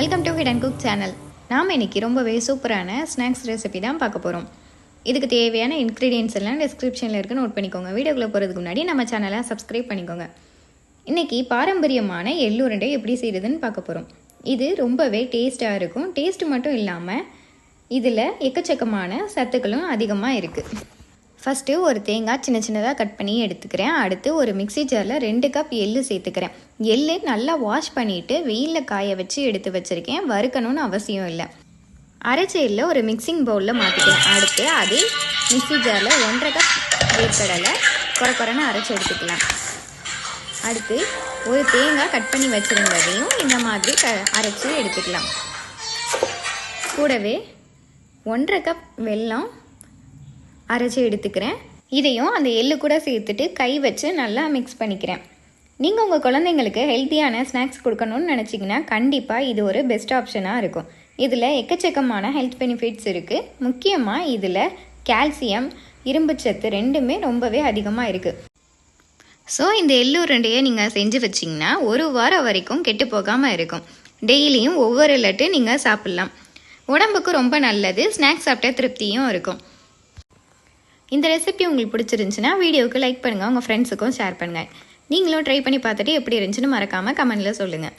Welcome to hit and cook channel நாம் இன்றைக்கி ரொம்பவே சூப்பரான ஸ்நாக்ஸ் ரெசிபி தான் பார்க்க போகிறோம் இதுக்கு தேவையான இன்க்ரீடியன்ஸ் எல்லாம் டிஸ்கிரிப்ஷனில் இருக்கு நோட் பண்ணிக்கோங்க. வீடியோக்குள்ளே போகிறதுக்கு முன்னாடி நம்ம சேனலை சப்ஸ்கிரைப் பண்ணிக்கோங்க. இன்னைக்கு பாரம்பரியமான எள்ளுருண்டை எப்படி செய்கிறதுன்னு பார்க்க போகிறோம் இது ரொம்பவே டேஸ்ட்டாக இருக்கும். டேஸ்ட் மட்டும் இல்லாமல் இதில் எக்கச்சக்கமான சத்துக்களும் அதிகமாக இருக்குது ஃபஸ்ட்டு ஒரு தேங்காய் சின்ன சின்னதாக கட் பண்ணி எடுத்துக்கிறேன். அடுத்து ஒரு மிக்ஸி ஜாரில் ரெண்டு கப் எள்ளு சேர்த்துக்கிறேன். எள்ளு நல்லா வாஷ் பண்ணிவிட்டு வெயிலில் காய வச்சு எடுத்து வச்சுருக்கேன். வறுக்கணும்னு அவசியம் இல்லை. அரைச்ச எள்ளை ஒரு மிக்சிங் பவுலில் மாற்றிக்கிறேன் அடுத்து அதே மிக்ஸி ஜாரில் ஒன்றரை கப் வேர்க்கடலை குறை குறைன்னு அரைச்சி எடுத்துக்கலாம். அடுத்து ஒரு தேங்காய் கட் பண்ணி வச்சுருந்ததையும் இந்த மாதிரி க அரைச்சி எடுத்துக்கலாம். கூடவே ஒன்றரை கப் வெல்லம் அரைச்சி எடுத்துக்கிறேன். இதையும் அந்த எள்ளு கூட சேர்த்துட்டு கை வச்சு நல்லா மிக்ஸ் பண்ணிக்கிறேன். நீங்கள் உங்கள் குழந்தைங்களுக்கு ஹெல்த்தியான ஸ்நாக்ஸ் கொடுக்கணும்னு நினச்சிங்கன்னா கண்டிப்பாக இது ஒரு பெஸ்ட் ஆப்ஷனாக இருக்கும். இதில் எக்கச்சக்கமான ஹெல்த் பெனிஃபிட்ஸ் இருக்குது முக்கியமாக இதில் கால்சியம் இரும்புச்சத்து ரெண்டுமே ரொம்பவே அதிகமாக இருக்குது ஸோ இந்த எள்ளுருண்டையை நீங்கள் செஞ்சு வச்சிங்கன்னா ஒரு வாரம் வரைக்கும் கெட்டு போகாமல் இருக்கும். டெய்லியும் ஒவ்வொரு லட்டு நீங்கள் சாப்பிட்லாம். உடம்புக்கு ரொம்ப நல்லது. ஸ்நாக்ஸ் சாப்பிட்ட திருப்தியும் இருக்கும். இந்த ரெசிபி உங்களுக்கு பிடிச்சிருந்துச்சுன்னா வீடியோவுக்கு லைக் பண்ணுங்கள் உங்கள் ஃப்ரெண்ட்ஸுக்கும் ஷேர் பண்ணுங்கள் நீங்களும் ட்ரை பண்ணி பார்த்துட்டு எப்படி இருந்துச்சுன்னு மறக்காமல் கமெண்டில் சொல்லுங்கள்